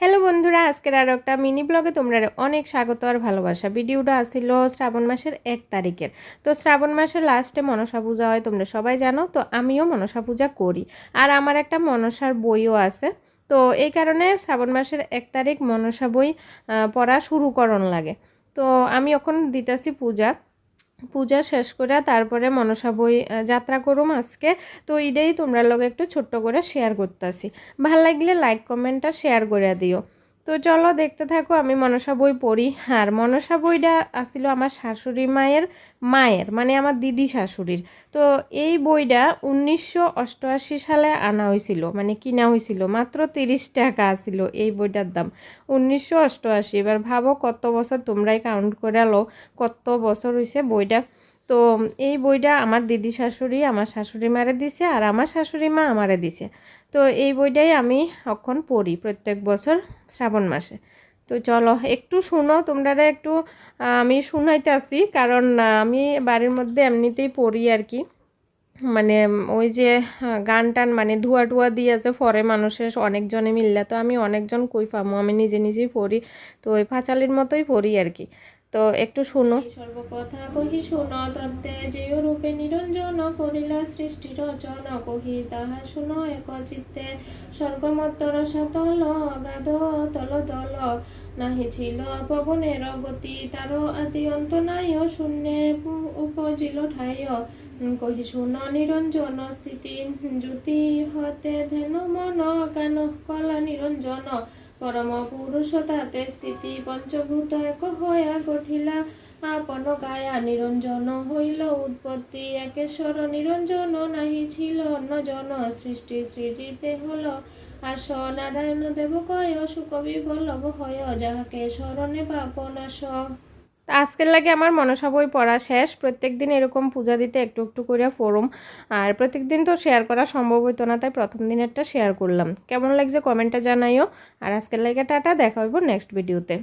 Hello বন্ধুরা, আজকের আরও একটা মিনি ব্লগে তোমরা অনেক স্বাগত আর ভালোবাসা। ভিডিওটা আসছিল শ্রাবণ মাসের এক তারিখের। তো শ্রাবণ মাসের লাস্টে মনসা পূজা হয়, তোমরা সবাই জানো। তো আমিও মনসা পূজা করি। আর আমার একটা মনসার বইও আছে। তো এই কারণে শ্রাবণ মাসের এক তারিখ মনসা বই পড়া শুরু করণ লাগে। তো আমি এখন দিতেছি পূজা। পূজা শেষ করে তারপরে মনসা বই যাত্রা করুম আজকে। তো এটাই তোমরা লগে একটু ছোট্ট করে শেয়ার করতেছি। ভালো লাগলে লাইক কমেন্টটা শেয়ার করে দিও। তো চলো দেখতে থাকো, আমি মনসা বই পড়ি। আর মনসা বইটা আসছিল আমার শাশুড়ি মায়ের মায়ের মানে আমার দিদি শাশুড়ির। তো এই বইটা উনিশশো অষ্টআশি সালে আনা হয়েছিল মানে কিনা হয়েছিল, মাত্র তিরিশ টাকা আসছিল এই বইটার দাম। উনিশশো অষ্টআশি, এবার ভাবো কত বছর তোমরাই কাউন্ট করে লো, কত বছর হয়েছে বইটা? তো এই বইটা আমার দিদি শাশুড়ি, আমার শাশুড়ি মারে দিছে আর আমার শাশুড়ি মা আমারে দিছে। তো এই বইটাই আমি এখন পড়ি প্রত্যেক বছর শ্রাবণ মাসে। তো চলো, একটু শুনো তোমরা একটু আমি শুনাইতে আসি কারণ আমি বাড়ির মধ্যে এমনিতেই পড়ি আর কি। মানে ওই যে গান টান মানে ধোয়া টুয়া দিয়ে আছে ফরে মানুষের অনেকজনে মিললে তো আমি অনেকজন কই পামো, আমি নিজে নিজেই পড়ি। তো ওই পাঁচালির মতোই পড়ি আর কি। তো একটু শুনো। সর্বকথা কহি শুনো তত্ত্বে রূপে নিরঞ্জন করিলা সৃষ্টি রচন কহি তাহা শুনো এক চিত্তে স্বর্গমত্তর অগাধ তল দল। নাহি ছিল পবনের গতি, তার আদি অন্ত নাই, শূন্যে উপজিল ঠাই। কহি শুন নিরঞ্জন, স্থিতি জ্যোতি হতে ধেন মন কান কলা নিরঞ্জন। পরম পুরুষ তাতে স্থিতি পঞ্চভূত এক হইয়া গঠিলা আপন গায়া নিরঞ্জন হইল উৎপত্তি। একেশ্বর নিরঞ্জন নাহি ছিল, অন্য জন সৃষ্টি সৃজিতে হল। আস নারায়ণ দেব কয় সুকবি বল্লভ হয়, যাহাকে স্মরণে পাপ নাশ। তা আজকের লাগে আমার মনসা বই পড়া শেষ। প্রত্যেক দিন এরকম পূজা দিতে একটু একটু করে ফোরম আর প্রত্যেক দিন তো শেয়ার করা সম্ভব হইতো না, তাই প্রথম দিনেরটা শেয়ার করলাম। কেমন লাগছে কমেন্টটা জানাইও। আর আজকের লাগে টাটা, দেখা হইব নেক্সট ভিডিওতে